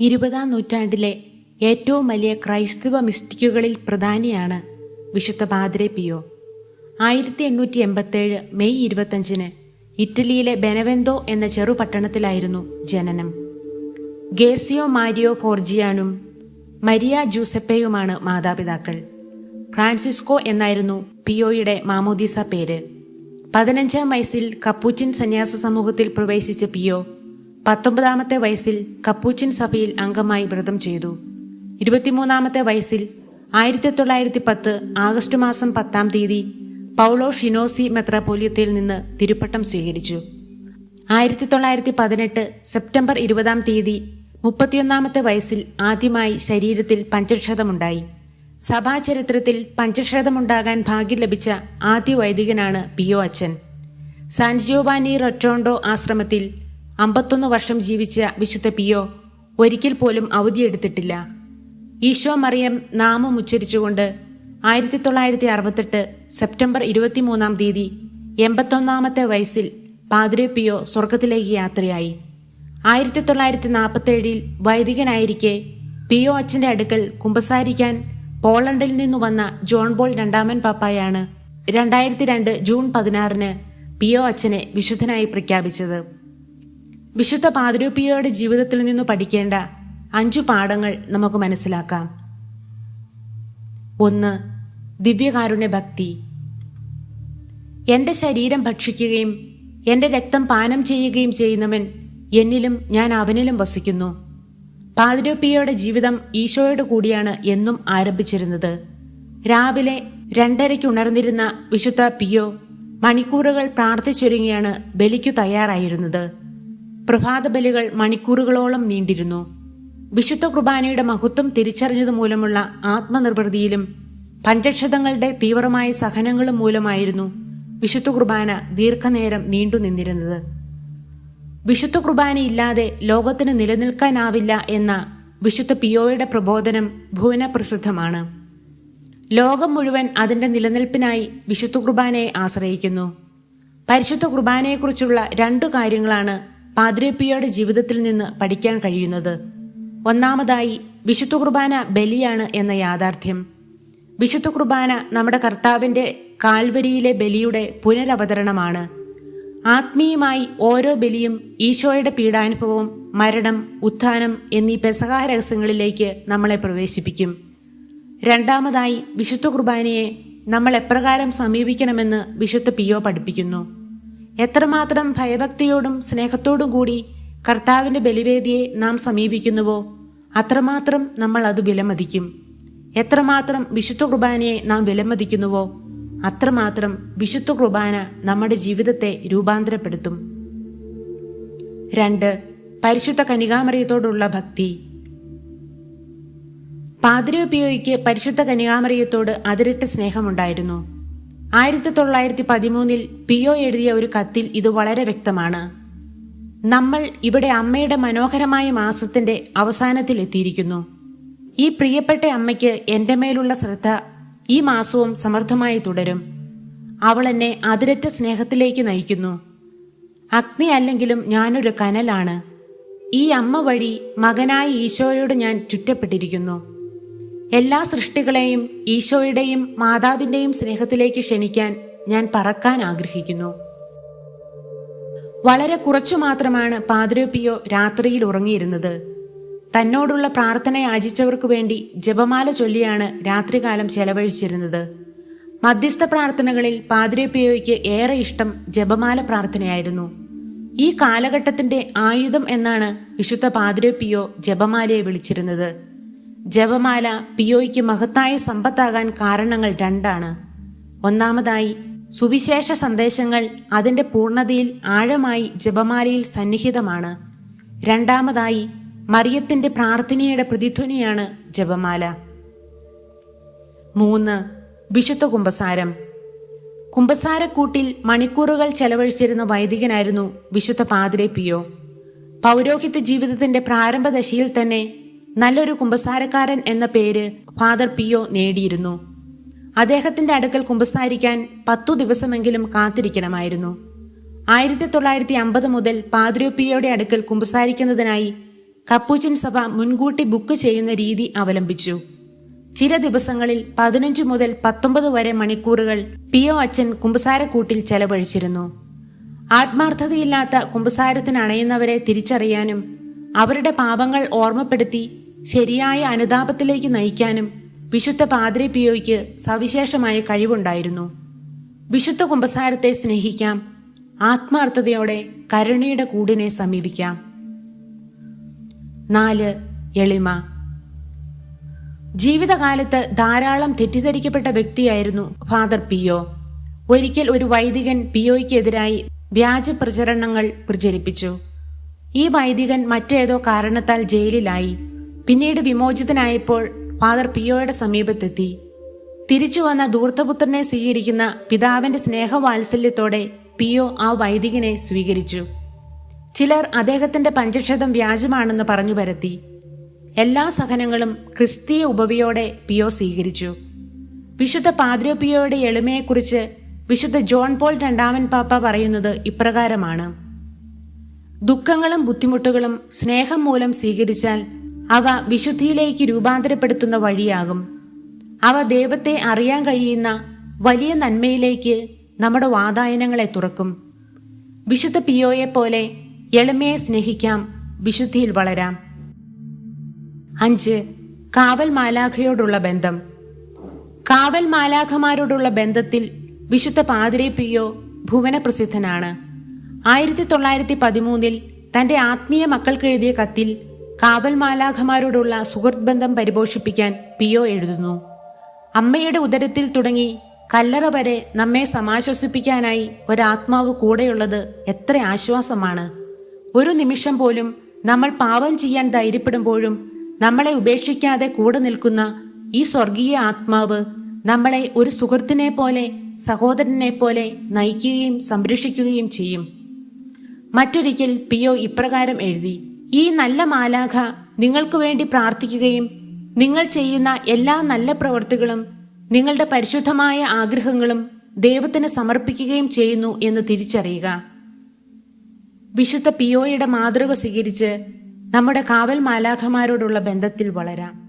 ഇരുപതാം നൂറ്റാണ്ടിലെ ഏറ്റവും വലിയ ക്രൈസ്തവ മിസ്റ്റിക്കുകളിൽ പ്രധാനിയാണ് വിശുദ്ധ പാദ്രെ പിയോ. ആയിരത്തി എണ്ണൂറ്റി എൺപത്തേഴ് മെയ് ഇരുപത്തഞ്ചിന് ഇറ്റലിയിലെ ബെനവെന്തോ എന്ന ചെറുപട്ടണത്തിലായിരുന്നു ജനനം. ഗേസിയോ മാരിയോ ഫോർജിയാനും മരിയ ജൂസെപ്പയുമാണ് മാതാപിതാക്കൾ. ഫ്രാൻസിസ്കോ എന്നായിരുന്നു പിയോയുടെ മാമോദീസ പേര്. പതിനഞ്ചാം വയസ്സിൽ കപ്പൂച്ചിൻ സന്യാസ സമൂഹത്തിൽ പ്രവേശിച്ച പിയോ പത്തൊമ്പതാമത്തെ വയസ്സിൽ കപ്പൂച്ചിൻ സഭയിൽ അംഗമായി വ്രതം ചെയ്തു. ഇരുപത്തിമൂന്നാമത്തെ വയസ്സിൽ ആയിരത്തി തൊള്ളായിരത്തി പത്ത് ആഗസ്റ്റ് മാസം പത്താം തീയതി പൗളോ ഷിനോസി മെത്രാപോലിയത്തിൽ നിന്ന് തിരുപ്പട്ടം സ്വീകരിച്ചു. ആയിരത്തി തൊള്ളായിരത്തി പതിനെട്ട് സെപ്റ്റംബർ ഇരുപതാം തീയതി മുപ്പത്തിയൊന്നാമത്തെ വയസ്സിൽ ആദ്യമായി ശരീരത്തിൽ പഞ്ചക്ഷതമുണ്ടായി. സഭാചരിത്രത്തിൽ പഞ്ചക്ഷതമുണ്ടാകാൻ ഭാഗ്യം ലഭിച്ച ആദ്യ വൈദികനാണ് പിയോ അച്ഛൻ. സാൻജിയോബാനി റൊറ്റോണ്ടോ ആശ്രമത്തിൽ അമ്പത്തൊന്ന് വർഷം ജീവിച്ച വിശുദ്ധ പിയോ ഒരിക്കൽ പോലും അവധിയെടുത്തിട്ടില്ല ഈശോ മറിയം നാമം ഉച്ചരിച്ചുകൊണ്ട് ആയിരത്തി തൊള്ളായിരത്തി അറുപത്തെട്ട് സെപ്റ്റംബർ ഇരുപത്തിമൂന്നാം തീയതി എൺപത്തൊന്നാമത്തെ വയസ്സിൽ പാതിരെ പിയോ സ്വർഗത്തിലേക്ക് യാത്രയായി. ആയിരത്തി തൊള്ളായിരത്തി നാൽപ്പത്തേഴിൽ വൈദികനായിരിക്കെ പിയോ അച്ഛന്റെ അടുക്കൽ കുമ്പസാരിക്കാൻ പോളണ്ടിൽ നിന്നു വന്ന ജോൺ ബോൾ രണ്ടാമൻ പാപ്പായാണ് രണ്ടായിരത്തി രണ്ട് ജൂൺ പതിനാറിന് പിയോ അച്ഛനെ വിശുദ്ധനായി പ്രഖ്യാപിച്ചത്. വിശുദ്ധ പാതിരൂപ്പിയയുടെ ജീവിതത്തിൽ നിന്ന് പഠിക്കേണ്ട അഞ്ചു പാഠങ്ങൾ നമുക്ക് മനസ്സിലാക്കാം. ഒന്ന് ദിവ്യകാരുണ്യ ഭക്തി. എന്റെ ശരീരം ഭക്ഷിക്കുകയും എന്റെ രക്തം പാനം ചെയ്യുകയും ചെയ്യുന്നവൻ എന്നിലും ഞാൻ അവനിലും വസിക്കുന്നു. പാതിരൂപ്പിയയുടെ ജീവിതം ഈശോയോട് കൂടിയാണ് എന്നും ആരംഭിച്ചിരുന്നത്. രാവിലെ രണ്ടരയ്ക്ക് ഉണർന്നിരുന്ന വിശുദ്ധ പിയോ മണിക്കൂറുകൾ പ്രാർത്ഥിച്ചൊരുങ്ങിയാണ് ബലിക്കു തയ്യാറായിരുന്നത്. പ്രഭാത ബലികൾ മണിക്കൂറുകളോളം നീണ്ടിരുന്നു. വിശുദ്ധ കുർബാനയുടെ മഹത്വം തിരിച്ചറിഞ്ഞതു മൂലമുള്ള ആത്മനിർവൃതിയിലും പഞ്ചക്ഷതങ്ങളുടെ തീവ്രമായ സഹനങ്ങളും മൂലമായിരുന്നു വിശുദ്ധ കുർബാന ദീർഘനേരം നീണ്ടു നിന്നിരുന്നത്. വിശുദ്ധ കുർബാനയില്ലാതെ ലോകത്തിന് നിലനിൽക്കാനാവില്ല എന്ന വിശുദ്ധ പിയോയുടെ പ്രബോധനം ഭുവന പ്രസിദ്ധമാണ് ലോകം മുഴുവൻ അതിന്റെ നിലനിൽപ്പിനായി വിശുദ്ധ കുർബാനയെ ആശ്രയിക്കുന്നു. പരിശുദ്ധ കുർബാനയെക്കുറിച്ചുള്ള രണ്ടു കാര്യങ്ങളാണ് പാദ്രേപ്പിയോയുടെ ജീവിതത്തിൽ നിന്ന് പഠിക്കാൻ കഴിയുന്നത്. ഒന്നാമതായി വിശുദ്ധ കുർബാന ബലിയാണ് എന്ന യാഥാർത്ഥ്യം. വിശുദ്ധ കുർബാന നമ്മുടെ കർത്താവിന്റെ കാൽവരിയിലെ ബലിയുടെ പുനരവതരണമാണ്. ആത്മീയമായി ഓരോ ബലിയും ഈശോയുടെ പീഡാനുഭവം മരണം ഉത്ഥാനം എന്നീ പെസഹാ രഹസ്യങ്ങളിലേക്ക് നമ്മളെ പ്രവേശിപ്പിക്കും. രണ്ടാമതായി വിശുദ്ധ കുർബാനയെ നമ്മൾ എപ്രകാരം സമീപിക്കണമെന്ന് വിശുദ്ധ പിയോ പഠിപ്പിക്കുന്നു. എത്രമാത്രം ഭയഭക്തിയോടും സ്നേഹത്തോടും കൂടി കർത്താവിന്റെ ബലിവേദിയെ നാം സമീപിക്കുന്നുവോ അത്രമാത്രം നമ്മൾ അത് വിലമതിക്കും. എത്രമാത്രം വിശുദ്ധ കുർബാനയെ നാം വിലമതിക്കുന്നുവോ അത്രമാത്രം വിശുദ്ധ കുർബാന നമ്മുടെ ജീവിതത്തെ രൂപാന്തരപ്പെടുത്തും. രണ്ട് പരിശുദ്ധ കനികാമറിയത്തോടുള്ള ഭക്തി. പാതിരോപിയോയ്ക്ക് പരിശുദ്ധ കനികാമറിയത്തോട് അതിരട്ട സ്നേഹമുണ്ടായിരുന്നു. ആയിരത്തി തൊള്ളായിരത്തി പതിമൂന്നിൽ പിയോ എഴുതിയ ഒരു കത്തിൽ ഇത് വളരെ വ്യക്തമാണ്. നമ്മൾ ഇവിടെ അമ്മയുടെ മനോഹരമായ മാസത്തിന്റെ അവസാനത്തിൽ എത്തിയിരിക്കുന്നു. ഈ പ്രിയപ്പെട്ട അമ്മയ്ക്ക് എന്റെ മേലുള്ള ശ്രദ്ധ ഈ മാസവും സമർത്ഥമായി തുടരും. അവൾ എന്നെ അതിരറ്റ സ്നേഹത്തിലേക്ക് നയിക്കുന്നു. അഗ്നി അല്ലെങ്കിലും ഞാനൊരു കനലാണ്. ഈ അമ്മ വഴി മകനായ ഈശോയോട് ഞാൻ ചുറ്റപ്പെട്ടിരിക്കുന്നു. എല്ലാ സൃഷ്ടികളെയും ഈശോയുടെയും മാതാവിന്റെയും സ്നേഹത്തിലേക്ക് ക്ഷണിക്കാൻ ഞാൻ പറക്കാൻ ആഗ്രഹിക്കുന്നു. വളരെ കുറച്ചു മാത്രമാണ് പാതിരോപ്പിയോ രാത്രിയിൽ ഉറങ്ങിയിരുന്നത്. തന്നോടുള്ള പ്രാർത്ഥന യാചിച്ചവർക്ക് വേണ്ടി ജപമാല ചൊല്ലിയാണ് രാത്രികാലം ചെലവഴിച്ചിരുന്നത്. മധ്യസ്ഥ പ്രാർത്ഥനകളിൽ പാതിരേപ്പിയോയ്ക്ക് ഏറെ ഇഷ്ടം ജപമാല പ്രാർത്ഥനയായിരുന്നു. ഈ കാലഘട്ടത്തിന്റെ ആയുധം എന്നാണ് വിശുദ്ധ പാതിരേപ്പിയോ ജപമാലയെ വിളിച്ചിരുന്നത്. ജപമാല പിയോയ്ക്ക് മഹത്തായ സമ്പത്താകാൻ കാരണങ്ങൾ രണ്ടാണ്. ഒന്നാമതായി സുവിശേഷ സന്ദേശങ്ങൾ അതിന്റെ പൂർണതയിൽ ആഴമായി ജപമാലയിൽ സന്നിഹിതമാണ്. രണ്ടാമതായി മറിയത്തിന്റെ പ്രാർത്ഥനയുടെ പ്രതിധ്വനിയാണ് ജപമാല. മൂന്ന് വിശുദ്ധ കുംഭസാരം കുംഭസാരക്കൂട്ടിൽ മണിക്കൂറുകൾ ചെലവഴിച്ചിരുന്ന വൈദികനായിരുന്നു വിശുദ്ധ പാതിരെ പിയോ. പൗരോഹിത്യ ജീവിതത്തിന്റെ പ്രാരംഭദശയിൽ തന്നെ നല്ലൊരു കുമ്പസാരക്കാരൻ എന്ന പേര് ഫാദർ പിയോ നേടിയിരുന്നു. അദ്ദേഹത്തിന്റെ അടുക്കൽ കുമ്പസാരിക്കാൻ പത്തു ദിവസമെങ്കിലും കാത്തിരിക്കണമായിരുന്നു. ആയിരത്തി തൊള്ളായിരത്തി അമ്പത് മുതൽ പാദ്രോ പിയോയുടെ അടുക്കൽ കുമ്പസാരിക്കുന്നതിനായി കപ്പൂച്ചിൻ സഭ മുൻകൂട്ടി ബുക്ക് ചെയ്യുന്ന രീതി അവലംബിച്ചു. ചില ദിവസങ്ങളിൽ പതിനഞ്ച് മുതൽ പത്തൊമ്പത് വരെ മണിക്കൂറുകൾ പിയോ അച്ഛൻ കുമ്പസാരക്കൂട്ടിൽ ചെലവഴിച്ചിരുന്നു. ആത്മാർത്ഥതയില്ലാത്ത കുമ്പസാരത്തിനണയുന്നവരെ തിരിച്ചറിയാനും അവരുടെ പാപങ്ങൾ ഓർമ്മപ്പെടുത്തി ശരിയായ അനുതാപത്തിലേക്ക് നയിക്കാനും വിശുദ്ധ പാദ്രി പിയോയ്ക്ക് സവിശേഷമായ കഴിവുണ്ടായിരുന്നു. വിശുദ്ധ കുമ്പസാരത്തെ സ്നേഹിക്കാം. ആത്മാർത്ഥതയോടെ കരുണയുടെ കൂടിനെ സമീപിക്കാം. നാല് എളിമ. ജീവിതകാലത്ത് ധാരാളം തെറ്റിദ്ധരിക്കപ്പെട്ട വ്യക്തിയായിരുന്നു ഫാദർ പിയോ. ഒരിക്കൽ ഒരു വൈദികൻ പിയോയ്ക്കെതിരായി വ്യാജ പ്രചരണങ്ങൾ പ്രചരിപ്പിച്ചു. ഈ വൈദികൻ മറ്റേതോ കാരണത്താൽ ജയിലിലായി. പിന്നീട് വിമോചിതനായപ്പോൾ ഫാദർ പിയോയുടെ സമീപത്തെത്തി. തിരിച്ചു വന്ന ദൂർത്തപുത്രനെ സ്വീകരിക്കുന്ന പിതാവിന്റെ സ്നേഹവാത്സല്യത്തോടെ പിയോ ആ വൈദികനെ സ്വീകരിച്ചു. ചിലർ അദ്ദേഹത്തിന്റെ പഞ്ചക്ഷതം വ്യാജമാണെന്ന് പറഞ്ഞു പരത്തി. എല്ലാ സഹനങ്ങളും ക്രിസ്തീയ ഉപവിയോടെ പിയോ സ്വീകരിച്ചു. വിശുദ്ധ പാദ്രോ പിയോയുടെ എളിമയെക്കുറിച്ച് വിശുദ്ധ ജോൺ പോൾ രണ്ടാമൻ പാപ്പ പറയുന്നത് ഇപ്രകാരമാണ്. ദുഃഖങ്ങളും ബുദ്ധിമുട്ടുകളും സ്നേഹം മൂലം സ്വീകരിച്ചാൽ അവ വിശുദ്ധിയിലേക്ക് രൂപാന്തരപ്പെടുത്തുന്ന വഴിയാകും. അവ ദൈവത്തെ അറിയാൻ കഴിയുന്ന വലിയ നന്മയിലേക്ക് നമ്മുടെ വാതായനങ്ങളെ തുറക്കും. വിശുദ്ധ പിയോയെ പോലെ എളിമയെ സ്നേഹിക്കാം വിശുദ്ധിയിൽ വളരാം. അഞ്ച് കാവൽ മാലാഖയോടുള്ള ബന്ധം. കാവൽ മാലാഖമാരോടുള്ള ബന്ധത്തിൽ വിശുദ്ധ പാതിരെ പിയോ ഭുവന പ്രസിദ്ധനാണ് ആയിരത്തി തൊള്ളായിരത്തി പതിമൂന്നിൽ തന്റെ ആത്മീയ മക്കൾക്ക് എഴുതിയ കത്തിൽ കാവൽ മാലാഖമാരോടുള്ള സുഹൃത്ത് ബന്ധം പരിപോഷിപ്പിക്കാൻ പിയോ എഴുതുന്നു. അമ്മയുടെ ഉദരത്തിൽ തുടങ്ങി കല്ലറ വരെ നമ്മെ സമാശ്വസിപ്പിക്കാനായി ഒരാത്മാവ് കൂടെയുള്ളത് എത്ര ആശ്വാസമാണ്. ഒരു നിമിഷം പോലും നമ്മൾ പാപം ചെയ്യാൻ ധൈര്യപ്പെടുമ്പോഴും നമ്മളെ ഉപേക്ഷിക്കാതെ കൂടെ നിൽക്കുന്ന ഈ സ്വർഗീയ ആത്മാവ് നമ്മളെ ഒരു സുഹൃത്തിനെ പോലെ സഹോദരനെ പോലെ നയിക്കുകയും സംരക്ഷിക്കുകയും ചെയ്യും. മറ്റൊരിക്കൽ പിയോ ഇപ്രകാരം എഴുതി. ഈ നല്ല മാലാഖ നിങ്ങൾക്ക് വേണ്ടി പ്രാർത്ഥിക്കുകയും നിങ്ങൾ ചെയ്യുന്ന എല്ലാ നല്ല പ്രവൃത്തികളും നിങ്ങളുടെ പരിശുദ്ധമായ ആഗ്രഹങ്ങളും ദൈവത്തിന് സമർപ്പിക്കുകയും ചെയ്യുന്നു എന്ന് തിരിച്ചറിയുക. വിശുദ്ധ പിയോയുടെ മാതൃക സ്വീകരിച്ച് നമ്മുടെ കാവൽ മാലാഖമാരോടുള്ള ബന്ധത്തിൽ വളരാം.